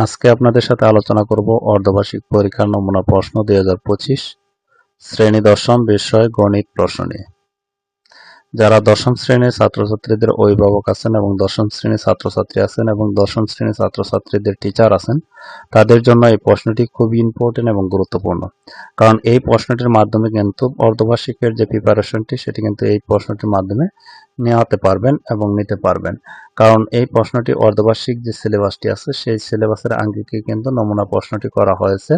আজকে আপনাদের সাথে আলোচনা করব অর্ধবার্ষিক পরীক্ষার নমুনা প্রশ্ন দুই হাজার পঁচিশ, শ্রেণি দশম বিষয় গণিত প্রশ্ন নিয়ে। যারা দশম শ্রেণির ছাত্রছাত্রীদের অভিভাবক আছেন এবং দশম শ্রেণির ছাত্রছাত্রী আছেন এবং দশম শ্রেণির ছাত্রছাত্রীদের টিচার আছেন, তাদের জন্য এই প্রশ্নটি খুবই ইম্পর্টেন্ট এবং গুরুত্বপূর্ণ। কারণ এই প্রশ্নটির মাধ্যমে কিন্তু অর্ধবার্ষিকের যে প্রিপারেশনটি সেটি কিন্তু এই প্রশ্নটির মাধ্যমে নেওয়াতে পারবেন এবং নিতে পারবেন। কারণ এই প্রশ্নটি অর্ধবার্ষিক যে সিলেবাসটি আছে, সেই সিলেবাসের আঙ্গিকে কিন্তু নমুনা প্রশ্নটি করা হয়েছে।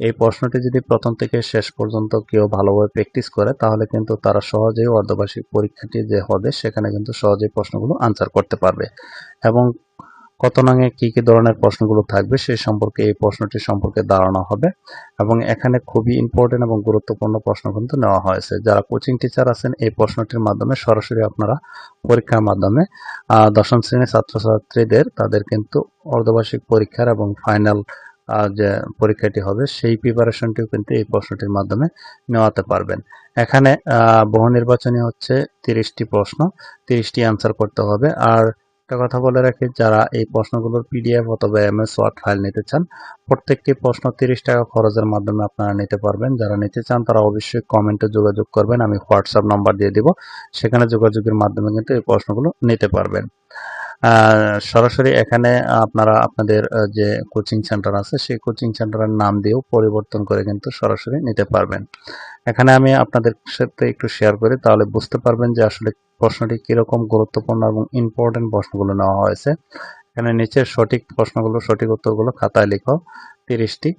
এই প্রশ্নটি যদি প্রথম থেকে শেষ পর্যন্ত কেউ ভালোভাবে প্র্যাকটিস করে, তাহলে কিন্তু তারা সহজেই অর্ধবার্ষিক পরীক্ষাটি যে হবে, সেখানে কিন্তু সহজেই প্রশ্নগুলো আনসার করতে পারবে। এবং কত নাঙে কী কী ধরনের প্রশ্নগুলো থাকবে সেই সম্পর্কে এই প্রশ্নটি সম্পর্কে ধারণা হবে। এবং এখানে খুবই ইম্পর্টেন্ট এবং গুরুত্বপূর্ণ প্রশ্ন কিন্তু নেওয়া হয়েছে। যারা কোচিং টিচার আছেন, এই প্রশ্নটির মাধ্যমে সরাসরি আপনারা পরীক্ষার মাধ্যমে দশম শ্রেণির ছাত্রছাত্রীদের, তাদের কিন্তু অর্ধবার্ষিক পরীক্ষার এবং ফাইনাল যে পরীক্ষাটি হবে, সেই প্রিপারেশনটিও কিন্তু এই প্রশ্নটির মাধ্যমে নেওয়াতে পারবেন। এখানে বহু নির্বাচনী হচ্ছে তিরিশটি প্রশ্ন, তিরিশটি অ্যান্সার করতে হবে। আর একটা কথা বলে রাখি, যারা এই প্রশ্নগুলোর পিডিএফ অথবা এমএস ওয়ার্ড ফাইল নিতে চান, প্রত্যেকটি প্রশ্ন তিরিশ টাকা খরচের মাধ্যমে আপনারা নিতে পারবেন। যারা নিতে চান, তারা অবশ্যই কমেন্টে যোগাযোগ করবেন, আমি হোয়াটসঅ্যাপ নাম্বার দিয়ে দিব। সেখানে যোগাযোগের মাধ্যমে কিন্তু এই প্রশ্নগুলো নিতে পারবেন। সরাসরি এখানে আপনারা, আপনাদের যে কোচিং সেন্টার আছে, সেই কোচিং সেন্টারের নাম দিয়েও পরিবর্তন করে কিন্তু সরাসরি নিতে পারবেন। এখানে আমি আপনাদের সাথে একটু শেয়ার করি, তাহলে বুঝতে পারবেন যে আসলে প্রশ্নটি কীরকম গুরুত্বপূর্ণ এবং ইম্পর্টেন্ট প্রশ্নগুলো নেওয়া হয়েছে। এখানে নিচের সঠিক প্রশ্নগুলো, সঠিক উত্তরগুলো খাতায় লিখো, তিরিশটি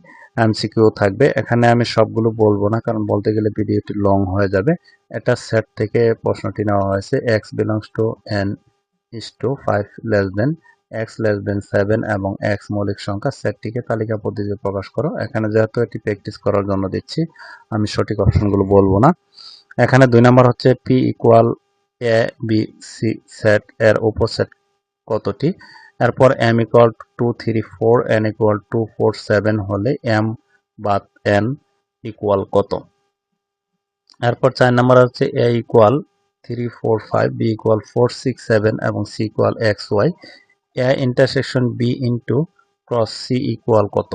এমসিকিউ থাকবে। এখানে আমি সবগুলো বলব না, কারণ বলতে গেলে ভিডিওটি লং হয়ে যাবে। এটা সেট থেকে প্রশ্নটি নেওয়া হয়েছে x belongs to N is five less than x less than seven এবং এক্স মৌলিক সংখ্যা সেটটিকে তালিকা পদ্ধতিতে প্রকাশ করো। এখানে যেহেতু এটি প্র্যাকটিস করার জন্য দিচ্ছি, আমি সঠিক অপশনগুলো বলব না। এখানে দুই নম্বর হচ্ছে P equal A B C set এর উপসেট কতটি? এরপর M equal to three four N equal to four seven হলে এম বা এন ইকুয়াল কত? এরপর চার নম্বর হচ্ছে A equal three four five B equal four six seven এবং C equal x y A intersection B into cross C equal কত?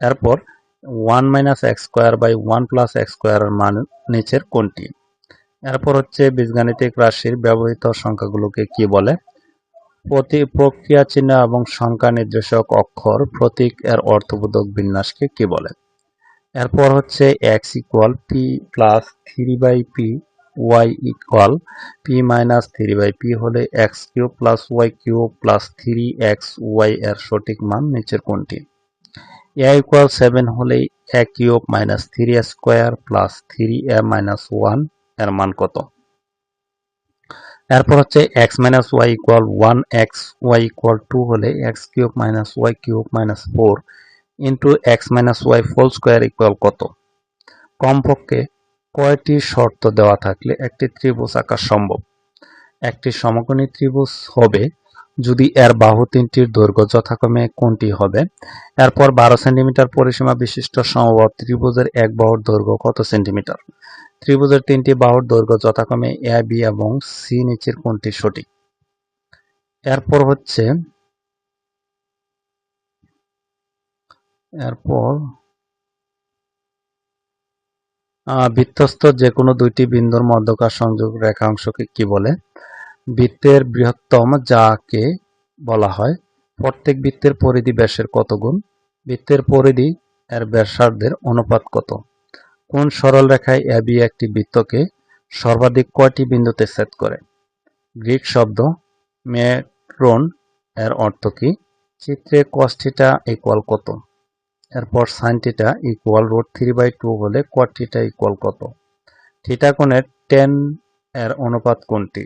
এরপর one minus x square by one plus x মান নিচের কোনটি? এরপর হচ্ছে বীজগাণিতিক রাশির ব্যবহৃত সংখ্যাগুলোকে কি বলে? প্রতি প্রক্রিয়া চিহ্ন এবং সংখ্যা নির্দেশক অক্ষর, প্রতীক এর অর্থবোধক বিন্যাসকে কি বলে? এরপর হচ্ছে x equal p plus three by p y equal p minus three by p হলে x cube plus y cube plus three x y এর সঠিক মান নিচের কোনটি? এ ইকুয়াল সেভেন হলে a cube minus three square plus three a minus ওয়ানের মান কত? এরপর হচ্ছে x minus y equal one x y equal two হলে x cube minus y cube minus four into x minus y whole square equal কত? কমপক্ষে কয়টি শর্ত দেওয়া থাকলে একটি ত্রিভুজ আঁকা সম্ভব? একটি সমকোণী ত্রিভুজ হবে, যদি এর বাহু তিনটির দৈর্ঘ্য যথাক্রমে কোনটি হবে? এরপর বারো সেন্টিমিটার পরিসীমা বিশিষ্ট সমবাহু ত্রিভুজের এক বাহুর দৈর্ঘ্য কত সেন্টিমিটার? ত্রিভুজের তিনটি বাহুর দৈর্ঘ্য যথাক্রমে এ, বি এবং সি নিচের কোনটি সঠিক? এরপর হচ্ছে, এরপর বৃত্তস্থ যে কোনো দুইটি বিন্দুর মধ্যকার সংযোগ রেখাংশকে কি বলে? বৃত্তের বৃহত্তম যাকে বলা হয়, প্রত্যেক বৃত্তের পরিধি ব্যাসের কত গুণ? বৃত্তের পরিধি এর ব্যাসার্ধের অনুপাত কত? কোন সরল রেখায় এবি একটি বৃত্তকে সর্বাধিক কয়টি বিন্দুতে সেট করে? গ্রিক শব্দ মেট্রন এর অর্থ কি? চিত্রে কস্টিটা ইকুয়াল কত? এরপর sine theta equal root three by two হলে কট থিটা ইকুয়াল কত? থিটা কোণের টেন এর অনুপাত কোনটি?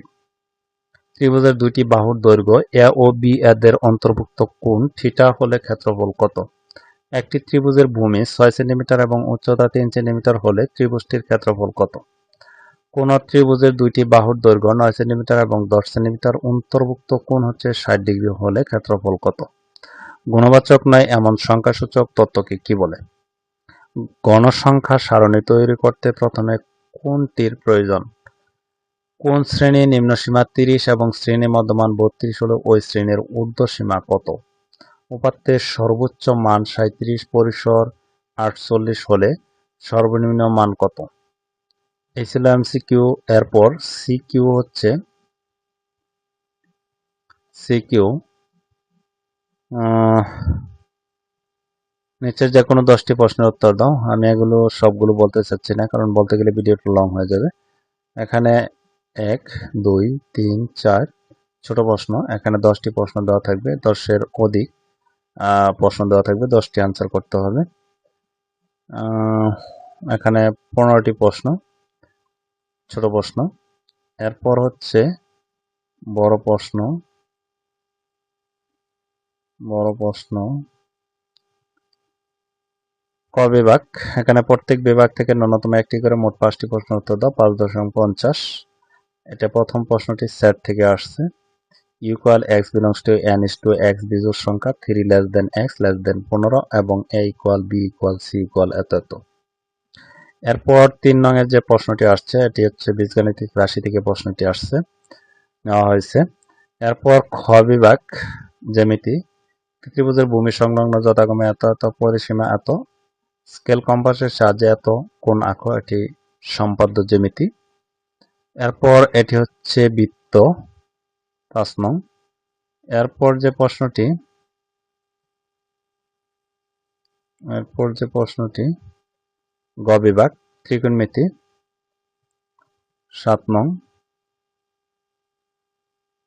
ত্রিভুজের দুইটি বাহুর দৈর্ঘ্য এ ও বি এদের অন্তর্ভুক্ত কোণ থিটা হলে ক্ষেত্রফল কত? একটি ত্রিভুজের ভূমি ছয় সেন্টিমিটার এবং উচ্চতা তিন সেন্টিমিটার হলে ত্রিভুজটির ক্ষেত্রফল কত? কোন ত্রিভুজের দুইটি বাহুর দৈর্ঘ্য নয় সেন্টিমিটার এবং দশ সেন্টিমিটার অন্তর্ভুক্ত কোণ হচ্ছে ষাট ডিগ্রি হলে ক্ষেত্রফল কত? গুণবাচক নয়, এমন সংখ্যাসূচক তত্ত্বকে কি বলে? গণসংখ্যা সারণী তৈরি করতে প্রথমে কোনটির প্রয়োজন? কোন শ্রেণি নিম্ন সীমা তিরিশ এবং শ্রেণি মধ্যমান বত্রিশ হলে ওই শ্রেণির ঊর্ধ্ব সীমা কত? উপাত্তের সর্বোচ্চ মান সাঁইত্রিশ, পরিসর আটচল্লিশ হলে সর্বনিম্ন মান কত? এই ছিল এমসিকিউ, এরপর সিকিউ হচ্ছে সিকিউ নিচের যে কোনো দশটি প্রশ্নের উত্তর দাও। আমি এগুলো, সবগুলো বলতে চাচ্ছি না, কারণ বলতে গেলে ভিডিওটা লং হয়ে যাবে। এখানে এক, দুই, তিন, চার, ছোট প্রশ্ন। এখানে দশটি প্রশ্ন দেওয়া থাকবে, দশের অধিক প্রশ্ন দেওয়া থাকবে, দশটি আনসার করতে হবে। এখানে পনেরোটি প্রশ্ন, ছোট প্রশ্ন। এরপর হচ্ছে বড় প্রশ্ন বড় প্রশ্ন। ক বিভাগ? এখানে প্রত্যেক বিভাগ থেকে ন্যূনতম একটি করে মোট পাঁচটি প্রশ্ন উত্তর দাও, পাঁচ দশমিক পঞ্চাশ। এটা প্রথম প্রশ্নটি সেট থেকে আসছে। Equal x belongs to N is two x বিজোড় সংখ্যা three less than x less than পনেরো এবং A equal B equal C equal এত এত এরপর তিন নঙের যে প্রশ্নটি আসছে, এটি হচ্ছে বীজগাণিতিক রাশি থেকে প্রশ্নটি আসছে, নেওয়া হয়েছে। এরপর খ বিভাগ, জ্যামিতি। ত্রিভুজের ভূমি সংলগ্ন যথাক্রমে এত এত পরিসীমা এত, স্কেল কম্পাসের সাহায্যে এত, কোন আঁকো এটি সম্পাদ্য জ্যামিতি। এরপর এটি হচ্ছে বৃত্ত, পাঁচ নং। এরপর যে প্রশ্নটি, এরপর যে প্রশ্নটি গ বিভাগ ত্রিকোণমিতি, সাত নং।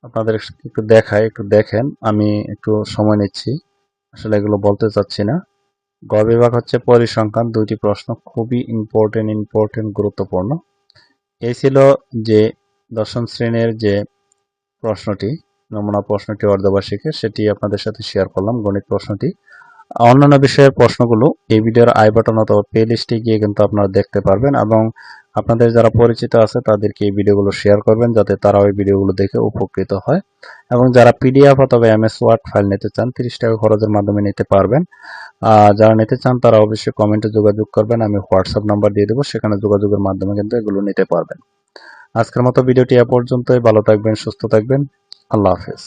আপনাদের একটু দেখায়, একটু দেখেন। আমি একটু সময় নিচ্ছি। আসলে এগুলো বলতে চাচ্ছি না। গ বিভাগ হচ্ছে পরিসংখ্যান, দুইটি প্রশ্ন খুবই ইম্পর্টেন্ট ইম্পর্টেন্ট গুরুত্বপূর্ণ। এই ছিল যে দশম শ্রেণির যে প্রশ্নটি, নমুনা প্রশ্নটি অর্ধবার্ষিকের, সেটি আপনাদের সাথে শেয়ার করলাম, গণিত প্রশ্নটি। অন্যান্য বিষয়ের প্রশ্নগুলো এই ভিডিওর আই বাটন অথবা প্লে লিস্টে গিয়ে কিন্তু আপনারা দেখতে পারবেন এবং আপনাদের যারা পরিচিত আছে তাদেরকে এই ভিডিওগুলো শেয়ার করবেন যাতে তারা ওই ভিডিওগুলো দেখে উপকৃত হয়। এবং যারা পিডিএফ অথবা এমএস ওয়ার্ড ফাইল নিতে চান, তিরিশ টাকা খরচের মাধ্যমে নিতে পারবেন। যারা নিতে চান, তারা অবশ্যই কমেন্টে যোগাযোগ করবেন, আমি হোয়াটসঅ্যাপ নাম্বার দিয়ে দেবো, সেখানে যোগাযোগের মাধ্যমে কিন্তু এগুলো নিতে পারবেন। আজকের মতো ভিডিওটি এ পর্যন্তই, ভালো থাকবেন, সুস্থ থাকবেন, আল্লাহ হাফেজ।